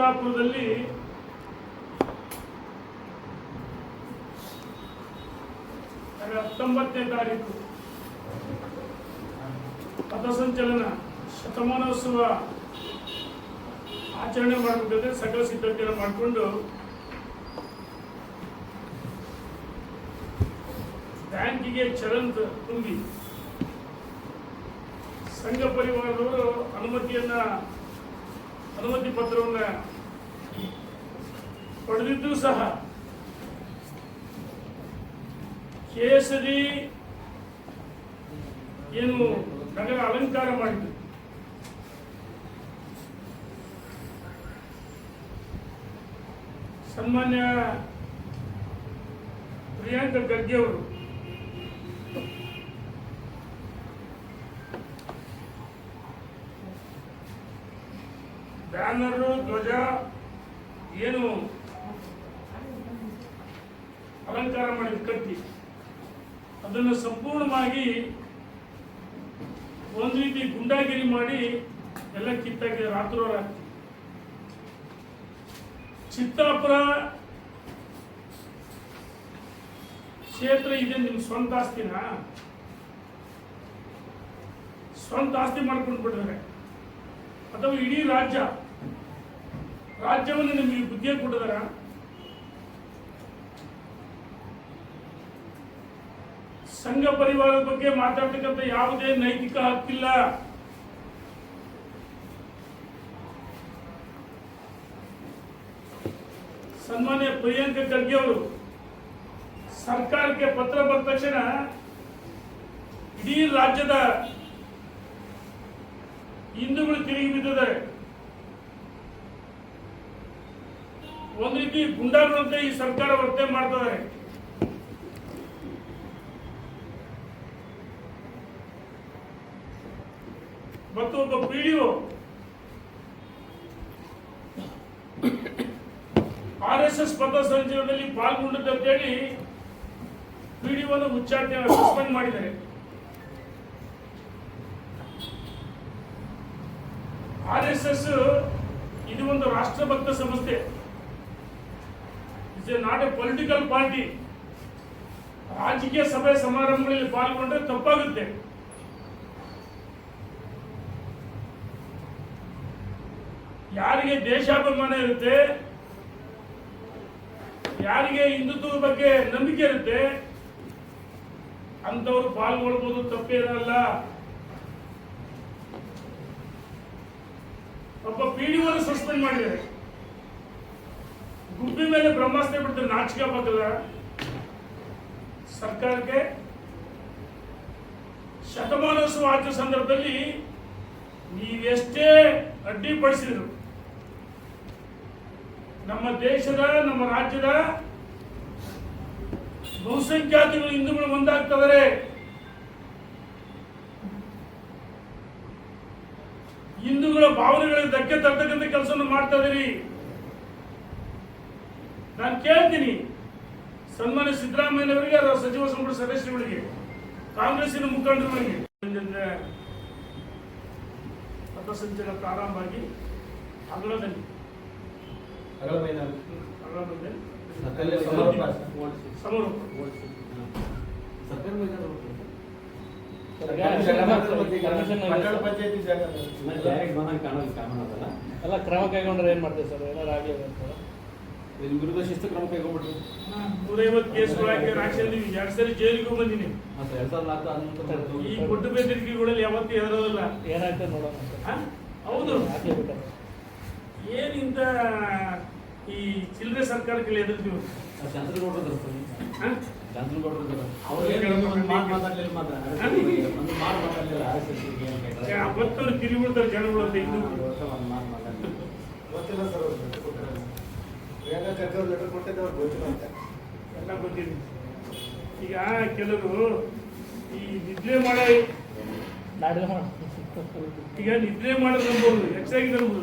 ಚಿತ್ತಾಪುರದಲ್ಲಿ ಹಾಗೆ ಹತ್ತೊಂಬತ್ತನೇ ತಾರೀಕು ಪಥಸಂಚಲನ ಶತಮಾನೋತ್ಸವ ಆಚರಣೆ ಮಾಡಬೇಕಾದ್ರೆ ಸಕಲ ಸಿದ್ಧತೆಯನ್ನು ಮಾಡಿಕೊಂಡು ಬ್ಯಾಂಕಿಗೆ ಚಲನ್ ತುಂಬಿ ಸಂಘ ಪರಿವಾರದವರು ಅನುಮತಿಯನ್ನ ಅನುಮತಿ ಪತ್ರವನ್ನ ಪಡೆದಿದ್ದು ಸಹ ಕೇಸರಿ ಏನು ನಗರ ಅಲಂಕಾರ ಮಾಡಿದ್ರು ಸನ್ಮಾನ್ಯ ಪ್ರಿಯಾಂಕ ಖರ್ಗೆ ಅವರು ಬ್ಯಾನರು, ಧ್ವಜ, ಏನು? ಅಲಂಕಾರ ಮಾಡಿದ ಕಟ್ಟಿ. ಅದನ್ನು ಸಂಪೂರ್ಣವಾಗಿ ಒಂದು ರೀತಿ ಗುಂಡಾಗಿರಿ ಮಾಡಿ ಎಲ್ಲ ಕಿತ್ತಾಗಿದೆ. ರಾತ್ರೋರಾತ್ರಿ. ಚಿತ್ತಾಪುರ ಕ್ಷೇತ್ರ ಇದೆ ನಿಮ್ಮ ಸ್ವಂತ ಆಸ್ತಿನ? ಸ್ವಂತ ಆಸ್ತಿ ಮಾಡ್ಕೊಂಡು ಬಿಟ್ಟಿದ್ದಾರೆ ಅಥವಾ ಇಡೀ ರಾಜ್ಯ, ರಾಜ್ಯವನ್ನು ನಿಮಗೆ ಬುದ್ಧಿಯ ಕೊಟ್ಟಿದಾರ? ಸಂಘ ಪರಿವಾರದ ಬಗ್ಗೆ ಮಾತಾಡ್ತಕ್ಕಂಥ ಯಾವುದೇ ನೈತಿಕ ಹಕ್ಕಿಲ್ಲ. ಸನ್ಮಾನ್ಯ ಪ್ರಿಯಾಂಕ ಖರ್ಗೆ ಅವರು ಸರ್ಕಾರಕ್ಕೆ ಪತ್ರ ಬಂದ ತಕ್ಷಣ ಇಡೀ ರಾಜ್ಯದ ಹಿಂದೂಗಳು ತಿರುಗಿ ಬಿದ್ದಿದ್ದಾರೆ ಒಂದು ರೀತಿ ಗುಂಡಾಗಳಂತೆ ಈ ಸರ್ಕಾರ ವರ್ತನೆ ಮಾಡ್ತಿದ್ದಾರೆ ಮತ್ತು ಒಬ್ಬ ಪಿಡಿಒ ಆರ್ ಎಸ್ ಎಸ್ ಪಥಸಂಚಲನದಲ್ಲಿ ಪಾಲ್ಗೊಂಡಿದ್ದಂತೇಳಿ ಪಿಡಿಒನ ಉಚ್ಚಾಟನೆ ಸಸ್ಪೆಂಡ್ ಮಾಡಿದ್ದಾರೆ. ಆರ್ ಎಸ್ ಎಸ್ ಇದು ಒಂದು ರಾಷ್ಟ್ರಭಕ್ತ ಸಂಸ್ಥೆ. It's a not a political party ರಾಜಕೀಯ ಸಭೆ ಸಮಾರಂಭಗಳಲ್ಲಿ ಪಾಲ್ಗೊಂಡ್ರೆ ತಪ್ಪಾಗುತ್ತೆ. ಯಾರಿಗೆ ದೇಶಾಭಿಮಾನ ಇರುತ್ತೆ, ಯಾರಿಗೆ ಹಿಂದುತ್ವದ ಬಗ್ಗೆ ನಂಬಿಕೆ ಇರುತ್ತೆ ಅಂತವ್ರು ಪಾಲ್ಗೊಳ್ಬೋದು, ತಪ್ಪೇನಲ್ಲ. ಒಬ್ಬ ಪಿಡಿಒನ ಸಸ್ಪೆಂಡ್ ಮಾಡಿದ್ದಾರೆ. ಗುಬ್ಬಿ ಮೇಲೆ ಬ್ರಹ್ಮಾಸ್ತ್ರ ಬಿಡ್ತಾರೆ ನಾಚಿಕೆ ಆಗಲ್ಲ ಸರ್ಕಾರಕ್ಕೆ ಶತಮಾನೋತ್ಸವ ಆಚರಣೆ ಸಂದರ್ಭದಲ್ಲಿ ನೀವೆಷ್ಟೇ ಅಡ್ಡಿಪಡಿಸಿದ್ರು, ನಮ್ಮ ದೇಶದ, ನಮ್ಮ ರಾಜ್ಯದ ಬಹುಸಂಖ್ಯಾತಿಗಳು ಹಿಂದೂಗಳು ಒಂದಾಗ್ತದರೆ ಹಿಂದೂಗಳ ಭಾವನೆಗಳಿಗೆ ಧಕ್ಕೆ ತರ್ತಕ್ಕಂಥ ಕೆಲಸವನ್ನು ಮಾಡ್ತಾ ಇದೀರಿ. ನಾನು ಕೇಳ್ತೀನಿ ಸನ್ಮಾನ್ಯ ಸಿದ್ದರಾಮಯ್ಯನವರಿಗೆ ಅವರ ಸಚಿವ ಸಂಪುಟ ಸದಸ್ಯರುಗಳಿಗೆ ಕಾಂಗ್ರೆಸ್ಸಿನ ಮುಖಂಡರುಗಳಿಗೆ ಪಥಸಂಚಲನ ಪ್ರಾರಂಭ ಆಗಿ ಅಗಲದಲ್ಲಿ ಸಮರೋಪ ಸಮಾರೋಪ ಎಲ್ಲ ಕ್ರಮ ಕೈಗೊಂಡ್ರೆ ಏನ್ ಮಾಡ್ತೀವಿ ಸರ್? ಏನಾರು ಆಗ್ಲಿ ಅಂತ. ವಿರುದ್ಧ ಶಿಸ್ತು ಕ್ರಮ ಕೈಗೊಂಡ್ಬಿಟ್ರು ನೂರೈವತ್ತು ಕೇಸ್ಗಳು ಹಾಕಿ ರಾಕ್ಷಸಲ್ಲಿ ಎರಡು ಸರಿ ಜೈಲಿಗೂ ಬಂದಿನಿ ಮತ್ತೆ ಎರಡ್ ಸಾವಿರದ ನಾಲ್ಕು ಹನ್ನೊಂದು ಈ ಕೊಟ್ಟು ಬೆದರಿಕೆಗಳಲ್ಲಿ ಯಾವತ್ತೂ ಹೆದರೋದಿಲ್ಲ. ಏನಾಗ್ತದೆ ನೋಡೋಣ ಅಂತ. ಹ? ಹೌದು. ಏನಿಂತ ಈ ಚಿಲ್ಲರೆ ಸರ್ಕಾರಕ್ಕೆ ಎದುರ್ತೀವಿ ಅವತ್ತವ್ರು ತಿರುಗಿಬಿಡ್ತಾರೆ ಜನಗಳು ಅಂತ ಇನ್ನು ಒಂದು ಗೊತ್ತಿಲ್ಲ ಸರ್ ಅವ್ರು ಲೆಟರ್ ಕೊಟ್ಟಿದ್ದಾರೆ ಪ್ರಿಯಾಂಕಾ ಖರ್ಗೆ ಅವ್ರು ಲೆಟರ್ ಕೊಟ್ಟಿದ್ದೆ ಅವ್ರು ಗೊತ್ತಿಲ್ಲ ಅಂತ. ಎಲ್ಲ ಗೊತ್ತಿದೆ. ಈಗ ಕೆಲವರು ಈ ನಿದ್ರೆ ಮಾಡಿ ಈಗ ನಿದ್ರೆ ಮಾಡೋದು ನಂಬೋದು ಹೆಚ್ಚಾಗಿ ನಂಬೋದು.